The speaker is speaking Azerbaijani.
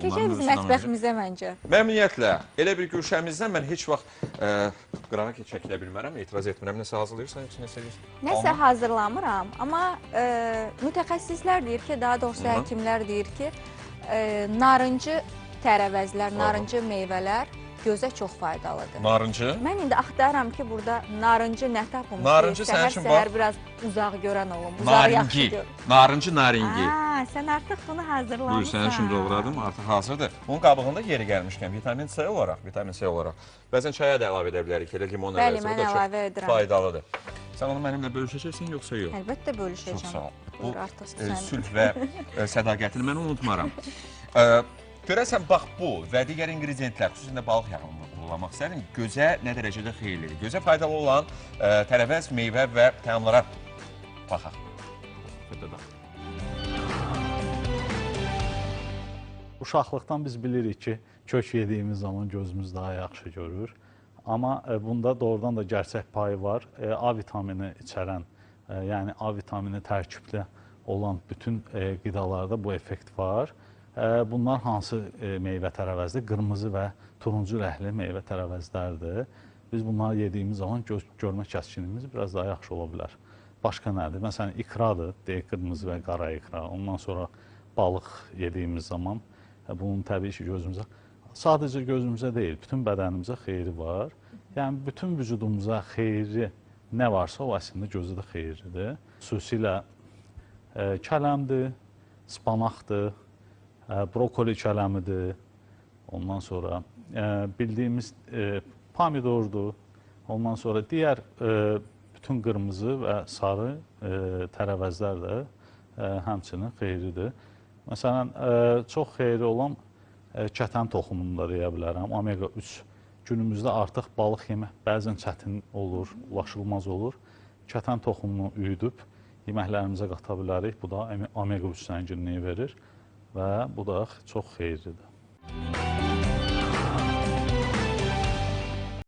Keçək bizim mətbəximizə məncə. Məmnuniyyətlə. Elə bir güşəmizdən mən heç vaxt ə, qırağa ki- çəkilə bilmərəm, etiraz etmirəm. Nəsə hazırlayırsan, heç nəsə eləyirsən. Nəsə Amma hazırlamıram, amma e, mütəxəssislər deyir ki, daha doğrusu Hı -hı. həkimlər deyir ki, e, narıncı tərəvəzlər, narıncı meyvələr gözə çox faydalıdır. Narıncı. Mən indi axtarıram ki, burada narıncı nə tapım Narıncı ki, sənin üçün səhər bax- biraz uzaq görən olum, uzağı yaxşı Naringi. gör. Narıncı naringi. Aa, sən artıq bunu hazırlamısan. Buyur, sənin üçün doğradım, artıq hazırdır. Bunun qabığında yeri gəlmişkən vitamin C olaraq, vitamin C olaraq. Bəzən çaya da əlavə edə bilərik, elə limon əvəzi. O da çox faydalıdır. Sən onu mənimlə bölüşəcəksən yoxsa yox? Əlbəttə bölüşəcəm. Çox sağ ol. Bu e, sülh və e, sədaqətini mən unutmaram. E, Görəsən bax bu və digər ingrediyentlər, xüsusən də balıq yağını kullanmaq istəyirəm. Gözə nə dərəcədə xeyirlidir? Gözə faydalı olan e, tərəvəz, meyvə və təamlara baxaq. Xırdada. Uşaqlıqdan biz bilirik ki, kök yediyimiz zaman gözümüz daha yaxşı görür. Amma e, bunda doğrudan da gerçək payı var. E, A vitamini içərən, e, yəni A vitamini tərkibli olan bütün qidalarda bu effekt var. Bunlar hansı meyvə tərəvəzdir? Qırmızı və turuncu rəngli meyvə tərəvəzlərdir. Biz bunları yediyimiz zaman göz görmə kəskinliyimiz biraz daha yaxşı ola bilər. Başqa nədir? Məsələn, ikradır, deyək qırmızı və qara ikra. Ondan sonra balıq yediyimiz zaman bunun təbii ki, gözümüzə sadəcə gözümüzə deyil, bütün bədənimizə xeyri var. Yəni bütün vücudumuza xeyri nə varsa o əslində gözə də xeyirlidir. Xüsusilə e, kələmdir, spanaqdır, e, brokoli kələmidir. Ondan sonra e, bildiyimiz e, pomidordur. Ondan sonra digər e, bütün qırmızı və sarı e, tərəvəzlər də e, həmçinin xeyirlidir. Məsələn, e, çox xeyirli olan e, kətən toxumunu da deyə bilərəm. Omega 3 günümüzdə artıq balıq yemək bəzən çətin olur, ulaşılmaz olur. Kətən toxumunu üyüdüb yeməklərimizə qata bilərik. Bu da omega 3 zənginliyi verir və bu da çox xeyirlidir.